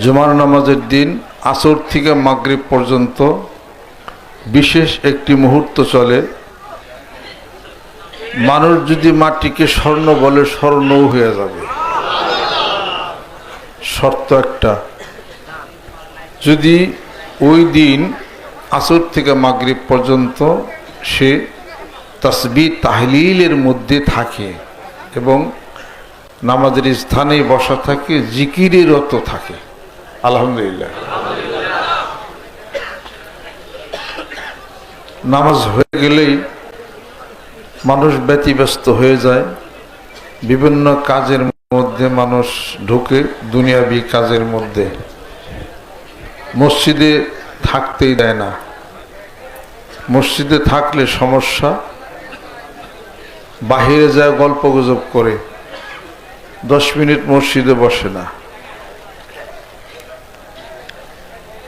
জুমার নামাজের দিন আসর থেকে মাগরিব পর্যন্ত বিশেষ একটি মুহূর্ত চলে। মানুষ যদি মাটিকে স্বর্ণ বলে স্বর্ণও হয়ে যাবে। শর্ত একটা। যদি ওই দিন আসর থেকে মাগরিব পর্যন্ত সে তসবি তাহলিলের মধ্যে থাকে এবং নামাজের স্থানে বসা থাকে জিকিরেরত থাকে। আলহামদুলিল্লাহ। নামাজ হয়ে গেলেই মানুষ ব্যতিব্যস্ত হয়ে যায়। বিভিন্ন কাজের মধ্যে মানুষ ঢুকে, দুনিয়াবি কাজের মধ্যে। মসজিদে থাকতেই দেয় না। মসজিদে থাকলে সমস্যা। বাহিরে যায় গল্প গুজব করে। দশ মিনিট মসজিদে বসে না।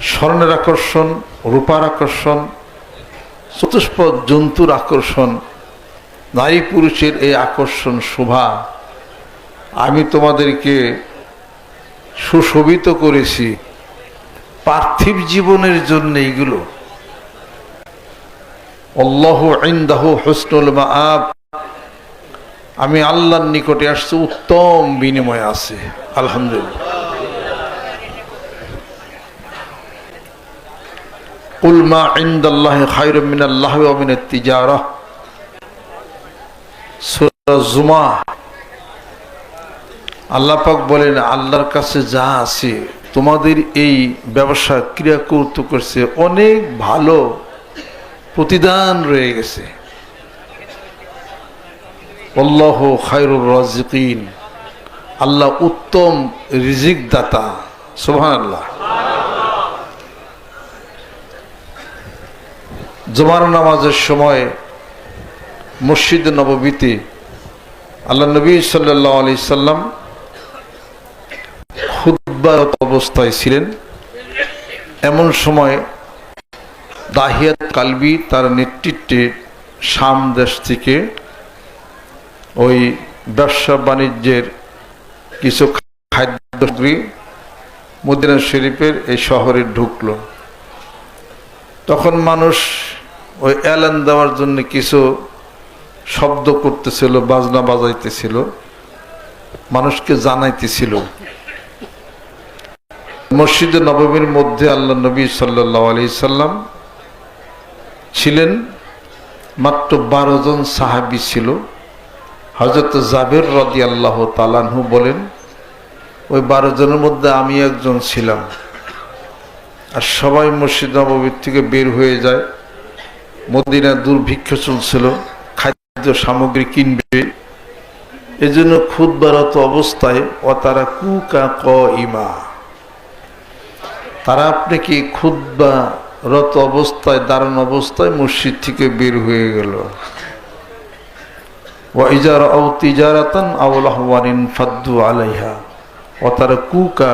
স্বর্ণের আকর্ষণ, রূপার আকর্ষণ, চতুষ্পদ জন্তুর আকর্ষণ, নারী পুরুষের এই আকর্ষণ শোভা। আমি তোমাদেরকে সুশোভিত করেছি পার্থিব জীবনের জন্য এইগুলো। অল্লাহ ইন্দাহ হোসনুল মাআব। আমি আল্লাহর নিকটে আসছি, উত্তম বিনিময় আছে আলহামদুলিল্লাহ। উলমা ইন্দাল্লাহ আল্লাহ আমিন জুমা আল্লাহ পাক বলেন, আল্লাহর কাছে যা আছে, তোমাদের এই ব্যবসা ক্রিয়া করতে করছে, অনেক ভালো প্রতিদান রয়ে গেছে। আল্লাহ খায়রুর রাজিক আল্লাহ উত্তম রিজিক দাতা সোহান আল্লাহ জমার নামাজের সময় মসজিদ নববীতে আল্লাহ নবী সাল্লাহ আলি সাল্লাম খুদ্বারত অবস্থায় ছিলেন। এমন সময় দাহিয়াত কালবি তার নেতৃত্বে শাম দেশ থেকে ওই ব্যবসা বাণিজ্যের কিছু খাদ্য মদিনা শরীফের এই শহরে ঢুকলো। তখন মানুষ ওই অ্যালান দেওয়ার জন্য কিছু শব্দ করতেছিল, বাজনা বাজাইতেছিল, মানুষকে জানাইতেছিল। মসজিদে নবমীর মধ্যে আল্লাহ নবী সাল্লাহ আলি সাল্লাম ছিলেন, মাত্র বারো জন সাহাবি ছিল। হজরত জাবের রদি আল্লাহ তালানহু বলেন, ওই বারো জনের মধ্যে আমি একজন ছিলাম। আর সবাই মসজিদ নবমীর থেকে বের হয়ে যায়। মদিনা দুর্ভিক্ষ চলছিল, খাদ্য সামগ্রী কিনবে। এজন্য ক্ষুদ্বারত অবস্থায় ও তারা কুকা ক ইমা তারা আপনাকে ক্ষুদ্বা রত অবস্থায়, দারুণ অবস্থায় মসজিদ থেকে বের হয়ে গেল। আলাইহা ও তারা কুকা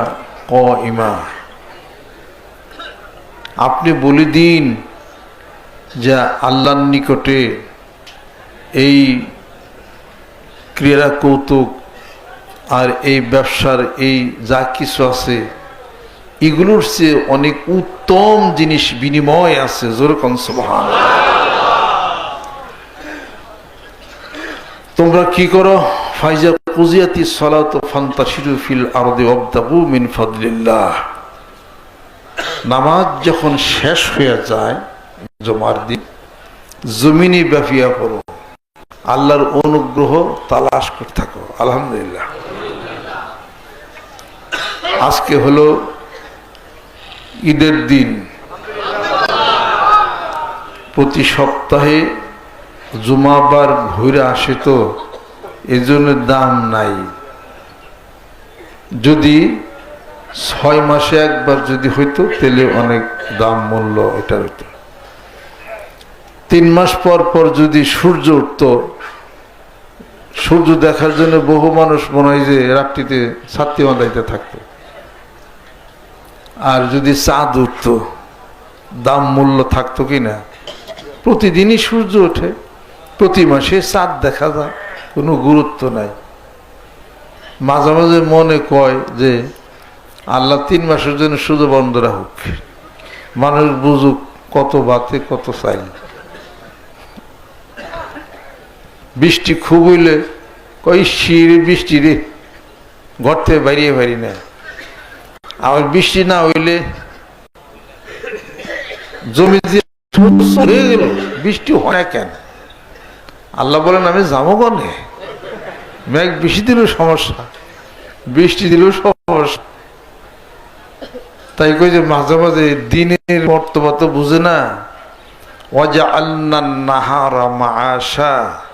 ক ইমা আপনি বলে দিন যে আল্লাহর নিকটে এই ক্রীড়া কৌতুক আর এই ব্যবসার এই যা কিছু আছে, এগুলোর চেয়ে অনেক উত্তম জিনিস বিনিময় আছে। সুবহান। তোমরা কি করো? ফাইজা কুজিয়াতি সলাত ফান্তাশিরু ফিল আরদি ওয়াবতাগু মিন ফাদলিল্লাহ। নামাজ যখন শেষ হয়ে যায় জমার দিন। জমিনে ব্যাপিয়া পড়ো। আল্লাহর অনুগ্রহ তালাশ করতে থাকো। আলহামদুলিল্লাহ। আজকে হলো ঈদের দিন। প্রতি সপ্তাহে জুমাবার ঘুরে আসে তো, এজন্য দাম নাই। যদি ছয় মাসে একবার যদি হইতো, তাহলে অনেক দাম মূল্য এটার হইতো তিন মাস পর পর যদি সূর্য উঠতো, সূর্য দেখার জন্য বহু মানুষ মনে হয় যে রাত্রিতে ছাত্রী বাঁধাইতে থাকতো। আর যদি চাঁদ উঠতো, দাম মূল্য থাকতো কি না? প্রতিদিনই সূর্য ওঠে, প্রতি মাসে চাঁদ দেখা যায়, কোনো গুরুত্ব নাই। মাঝে মাঝে মনে কয় যে আল্লাহ তিন মাসের জন্য শুধু বন্ধ রাখুক। মানুষ বুঝুক কত বাতে কত চাইল। বৃষ্টি খুব হইলে কই শির বৃষ্টি রে, ঘর থেকে বাইরে বাইরে না। আবার বৃষ্টি না হইলে জমি দিয়ে গেল, বৃষ্টি হয় কেন? আল্লাহ বলেন, আমি যাব কনে? মেঘ বেশি দিলেও সমস্যা, বৃষ্টি দিলেও সমস্যা। তাই কই যে মাঝে মাঝে দিনের বর্তমান তো বুঝে না। ওয়াজা আল্লাহ নাহারা মাআশা। ওয়াজা